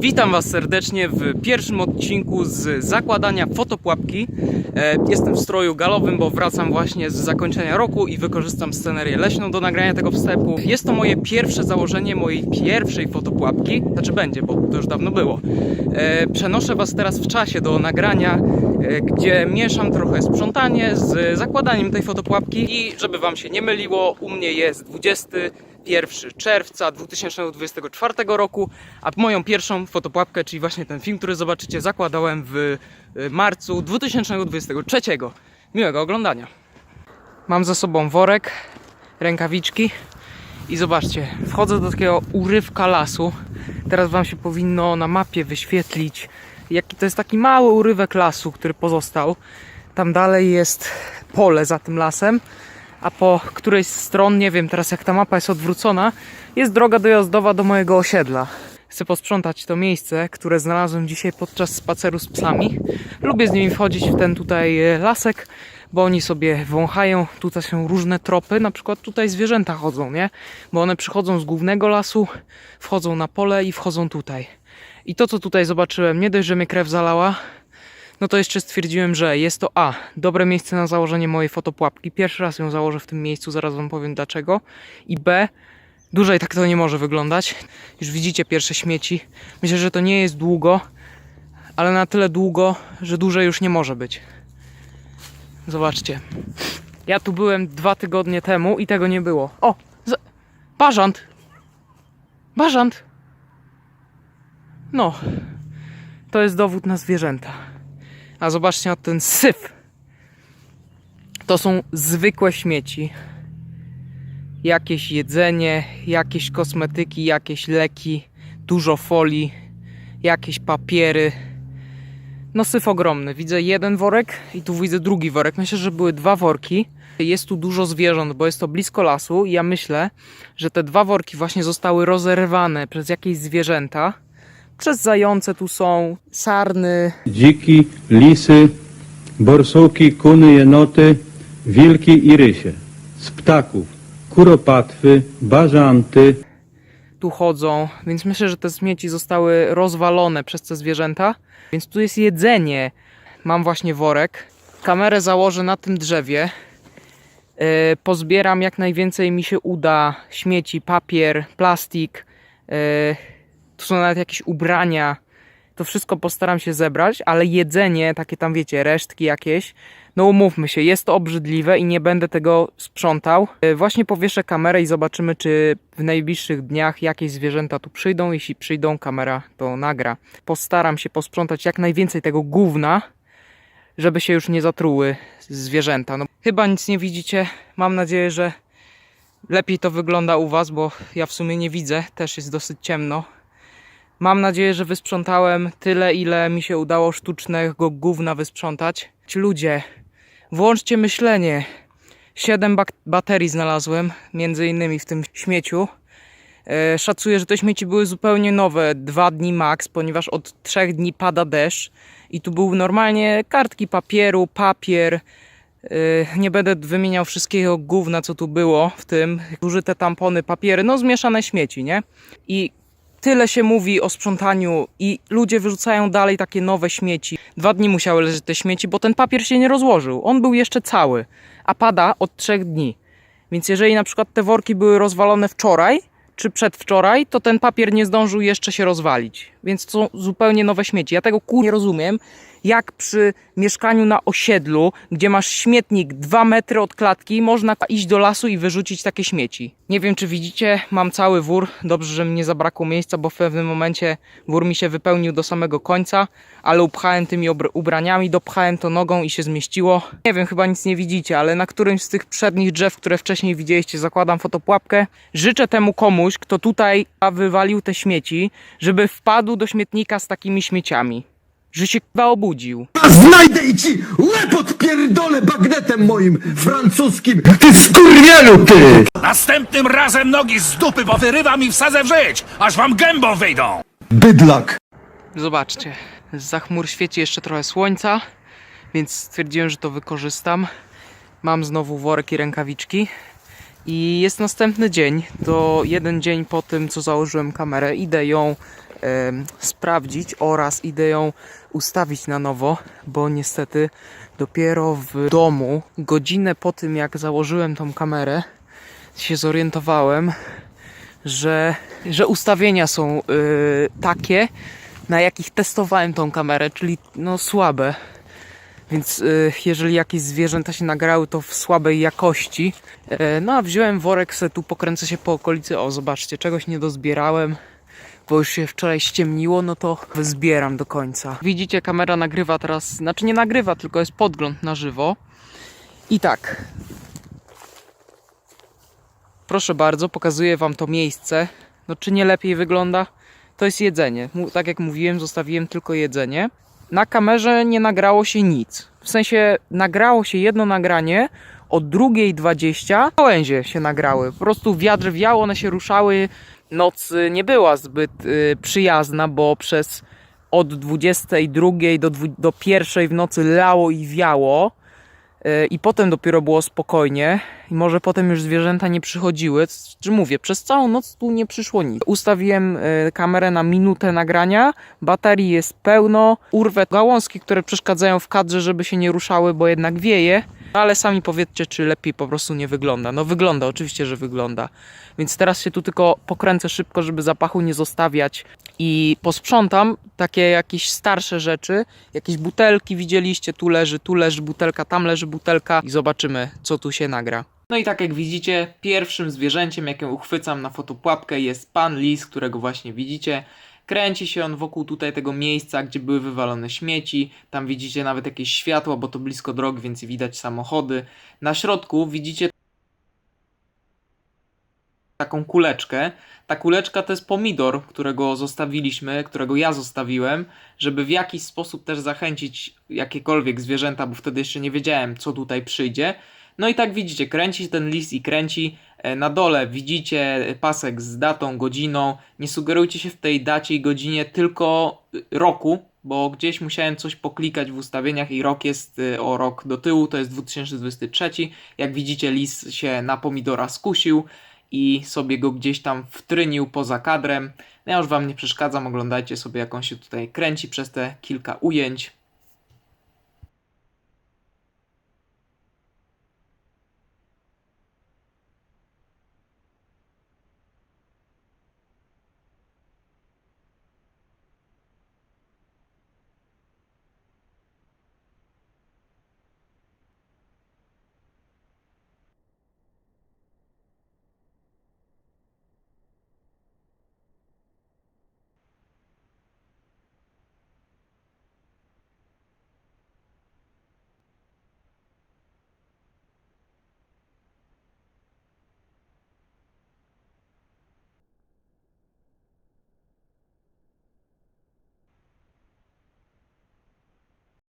Witam Was serdecznie w pierwszym odcinku z zakładania fotopułapki. E, Jestem w stroju galowym, bo wracam właśnie z zakończenia roku i wykorzystam scenerię leśną do nagrania tego wstępu. Jest to moje pierwsze założenie mojej pierwszej fotopułapki, znaczy będzie, bo to już dawno było. E, Przenoszę Was teraz w czasie do nagrania, e, gdzie mieszam trochę sprzątanie z zakładaniem tej fotopułapki i żeby Wam się nie myliło, u mnie jest 21 czerwca 2024 roku, a moją pierwszą fotopułapkę, czyli właśnie ten film, który zobaczycie, zakładałem w y, marcu 2023. Miłego oglądania. Mam ze sobą worek, rękawiczki i zobaczcie, wchodzę do takiego urywka lasu. Teraz Wam się powinno na mapie wyświetlić, jaki to jest taki mały urywek lasu, który pozostał. Tam dalej jest pole za tym lasem, a po którejś z stron, nie wiem teraz jak ta mapa jest odwrócona, jest droga dojazdowa do mojego osiedla. Chcę posprzątać to miejsce, które znalazłem dzisiaj podczas spaceru z psami. Lubię z nimi wchodzić w ten tutaj e, lasek, bo oni sobie wąchają. Tutaj są różne tropy, na przykład tutaj zwierzęta chodzą, nie? Bo one przychodzą z głównego lasu, wchodzą na pole i wchodzą tutaj. I to, co tutaj zobaczyłem, nie dość, że mnie krew zalała, no to jeszcze stwierdziłem, że jest to A, dobre miejsce na założenie mojej fotopułapki. Pierwszy raz ją założę w tym miejscu, zaraz wam powiem dlaczego. I B, dłużej tak to nie może wyglądać. Już widzicie pierwsze śmieci. Myślę, że to nie jest długo, ale na tyle długo, że dłużej już nie może być. Zobaczcie. Ja tu byłem dwa tygodnie temu i tego nie było. O! Z... Bażant! Bażant! No, to jest dowód na zwierzęta. A zobaczcie na ten syf. To są zwykłe śmieci. Jakieś jedzenie, jakieś kosmetyki, jakieś leki, dużo folii, jakieś papiery. No syf ogromny. Widzę jeden worek i tu widzę drugi worek. Myślę, że były dwa worki. Jest tu dużo zwierząt, bo jest to blisko lasu i ja myślę, że te dwa worki właśnie zostały rozerwane przez jakieś zwierzęta. Przez zające tu są, sarny, dziki, lisy, borsuki, kuny, jenoty, wilki i rysie. Z ptaków kuropatwy, bażanty, tu chodzą, więc myślę, że te śmieci zostały rozwalone przez te zwierzęta. Więc tu jest jedzenie. Mam właśnie worek. Kamerę założę na tym drzewie. Yy, pozbieram jak najwięcej mi się uda śmieci, papier, plastik. Yy, tu są nawet jakieś ubrania. To wszystko postaram się zebrać, ale jedzenie, takie tam wiecie, resztki jakieś, no umówmy się, jest to obrzydliwe i nie będę tego sprzątał. E, Właśnie powieszę kamerę i zobaczymy, czy w najbliższych dniach jakieś zwierzęta tu przyjdą. Jeśli przyjdą, kamera to nagra. Postaram się posprzątać jak najwięcej tego gówna, żeby się już nie zatruły zwierzęta. No, chyba nic nie widzicie. Mam nadzieję, że lepiej to wygląda u Was, bo ja w sumie nie widzę. Też jest dosyć ciemno. Mam nadzieję, że wysprzątałem tyle, ile mi się udało sztucznego gówna wysprzątać. Ci ludzie, włączcie myślenie. Siedem baterii znalazłem, między innymi w tym śmieciu. E, szacuję, że te śmieci były zupełnie nowe, dwa dni max, ponieważ od trzech dni pada deszcz i tu były normalnie kartki papieru, papier. E, nie będę wymieniał wszystkiego gówna, co tu było w tym. Użyte tampony, papiery, no zmieszane śmieci, nie? I tyle się mówi o sprzątaniu i ludzie wyrzucają dalej takie nowe śmieci. Dwa dni musiały leżeć te śmieci, bo ten papier się nie rozłożył. On był jeszcze cały, a pada od trzech dni. Więc jeżeli na przykład te worki były rozwalone wczoraj czy przedwczoraj, to ten papier nie zdążył jeszcze się rozwalić. Więc to są zupełnie nowe śmieci. Ja tego kur nie rozumiem, jak przy mieszkaniu na osiedlu, gdzie masz śmietnik 2 metry od klatki, można iść do lasu i wyrzucić takie śmieci. Nie wiem, czy widzicie, mam cały wór. Dobrze, że mi nie zabrakło miejsca, bo w pewnym momencie wór mi się wypełnił do samego końca, ale upchałem tymi ubraniami, dopchałem to nogą i się zmieściło. Nie wiem, chyba nic nie widzicie, ale na którymś z tych przednich drzew, które wcześniej widzieliście, zakładam fotopułapkę. Życzę temu komuś, kto tutaj wywalił te śmieci, żeby wpadł do śmietnika z takimi śmieciami. Że się chyba obudził. Znajdę i ci łeb odpierdolę bagnetem moim francuskim. Ty skurwielu, ty! Następnym razem nogi z dupy powyrywam i wsadzę w żyć, aż wam gębą wyjdą. Bydlak. Zobaczcie, za chmur świeci jeszcze trochę słońca, więc stwierdziłem, że to wykorzystam. Mam znowu worek i rękawiczki. I jest następny dzień, to jeden dzień po tym, co założyłem kamerę. Idę ją sprawdzić oraz idę ją ustawić na nowo, bo niestety dopiero w domu, godzinę po tym jak założyłem tą kamerę, się zorientowałem, że, że ustawienia są y, takie, na jakich testowałem tą kamerę, czyli no słabe. Więc y, jeżeli jakieś zwierzęta się nagrały, to w słabej jakości. E, no a wziąłem worek, se tu pokręcę się po okolicy. O, zobaczcie, czegoś nie dozbierałem, bo już się wczoraj ściemniło, no to zbieram do końca. Widzicie, kamera nagrywa teraz, znaczy nie nagrywa, tylko jest podgląd na żywo. I tak. Proszę bardzo, pokazuję wam to miejsce. No czy nie lepiej wygląda? To jest jedzenie. Tak jak mówiłem, zostawiłem tylko jedzenie. Na kamerze nie nagrało się nic. W sensie nagrało się jedno nagranie o 2.20. Gałęzie się nagrały. Po prostu wiatr wiał, one się ruszały. Noc y, nie była zbyt y, przyjazna, bo przez od 22 do, do 1 w nocy lało i wiało. I potem dopiero było spokojnie, i może potem już zwierzęta nie przychodziły. Czy mówię, przez całą noc tu nie przyszło nic. Ustawiłem y, kamerę na minutę nagrania, baterii jest pełno, urwę gałązki, które przeszkadzają w kadrze, żeby się nie ruszały, bo jednak wieje. Ale sami powiedzcie, czy lepiej po prostu nie wygląda. No wygląda, oczywiście, że wygląda. Więc teraz się tu tylko pokręcę szybko, żeby zapachu nie zostawiać i posprzątam takie jakieś starsze rzeczy, jakieś butelki widzieliście, tu leży, tu leży butelka, tam leży butelka i zobaczymy, co tu się nagra. No i tak jak widzicie, pierwszym zwierzęciem, jakie uchwycam na fotopułapkę jest pan lis, którego właśnie widzicie. Kręci się on wokół tutaj tego miejsca, gdzie były wywalone śmieci. Tam widzicie nawet jakieś światła, bo to blisko drogi, więc widać samochody. Na środku widzicie taką kuleczkę. Ta kuleczka to jest pomidor, którego zostawiliśmy, którego ja zostawiłem, żeby w jakiś sposób też zachęcić jakiekolwiek zwierzęta, bo wtedy jeszcze nie wiedziałem, co tutaj przyjdzie. No i tak widzicie, kręci ten list i kręci. E, Na dole widzicie pasek z datą, godziną. Nie sugerujcie się w tej dacie i godzinie tylko roku, bo gdzieś musiałem coś poklikać w ustawieniach i rok jest y, o rok do tyłu, to jest 2023. Jak widzicie, lis się na pomidora skusił i sobie go gdzieś tam wtrynił poza kadrem. No ja już wam nie przeszkadzam, oglądajcie sobie jak on się tutaj kręci przez te kilka ujęć.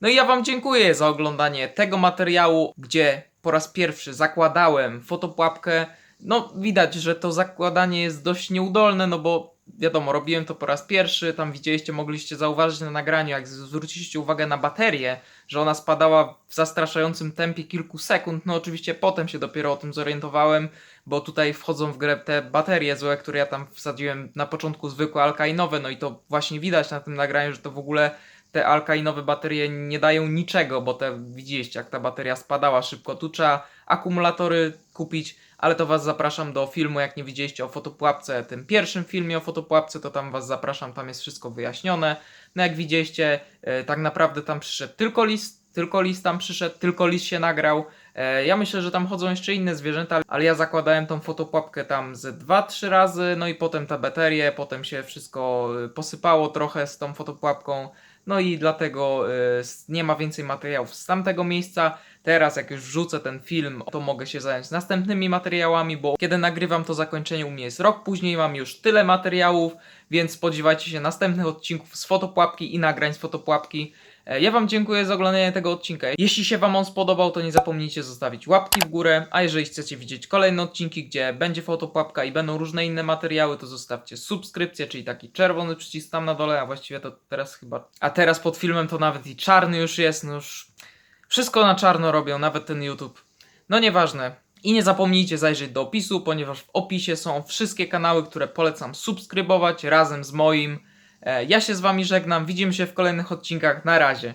No i ja Wam dziękuję za oglądanie tego materiału, gdzie po raz pierwszy zakładałem fotopułapkę. No, widać, że to zakładanie jest dość nieudolne, no bo wiadomo, robiłem to po raz pierwszy. Tam widzieliście, mogliście zauważyć na nagraniu, jak zwróciliście uwagę na baterię, że ona spadała w zastraszającym tempie kilku sekund. No, oczywiście potem się dopiero o tym zorientowałem, bo tutaj wchodzą w grę te baterie złe, które ja tam wsadziłem na początku zwykłe alkainowe. No i to właśnie widać na tym nagraniu, że to w ogóle te alkainowe baterie nie dają niczego, bo te widzieliście, jak ta bateria spadała szybko. Tu trzeba akumulatory kupić, ale to Was zapraszam do filmu, jak nie widzieliście o fotopułapce, tym pierwszym filmie o fotopułapce, to tam Was zapraszam, tam jest wszystko wyjaśnione. No jak widzieliście, e, tak naprawdę tam przyszedł tylko list, tylko list tam przyszedł, tylko list się nagrał. E, Ja myślę, że tam chodzą jeszcze inne zwierzęta, ale ja zakładałem tą fotopułapkę tam ze 2-3 razy, no i potem te baterie, potem się wszystko e, posypało trochę z tą fotopułapką. No i dlatego y, nie ma więcej materiałów z tamtego miejsca. Teraz, jak już wrzucę ten film, to mogę się zająć następnymi materiałami, bo kiedy nagrywam to zakończenie u mnie jest rok później, mam już tyle materiałów, więc spodziewajcie się następnych odcinków z fotopułapki i nagrań z fotopułapki. E, Ja Wam dziękuję za oglądanie tego odcinka. Jeśli się Wam on spodobał, to nie zapomnijcie zostawić łapki w górę, a jeżeli chcecie widzieć kolejne odcinki, gdzie będzie fotopułapka i będą różne inne materiały, to zostawcie subskrypcję, czyli taki czerwony przycisk tam na dole, a właściwie to teraz chyba... A teraz pod filmem to nawet i czarny już jest, no już... Wszystko na czarno robią, nawet ten YouTube. No nieważne. I nie zapomnijcie zajrzeć do opisu, ponieważ w opisie są wszystkie kanały, które polecam subskrybować razem z moim. E, Ja się z wami żegnam, widzimy się w kolejnych odcinkach, na razie.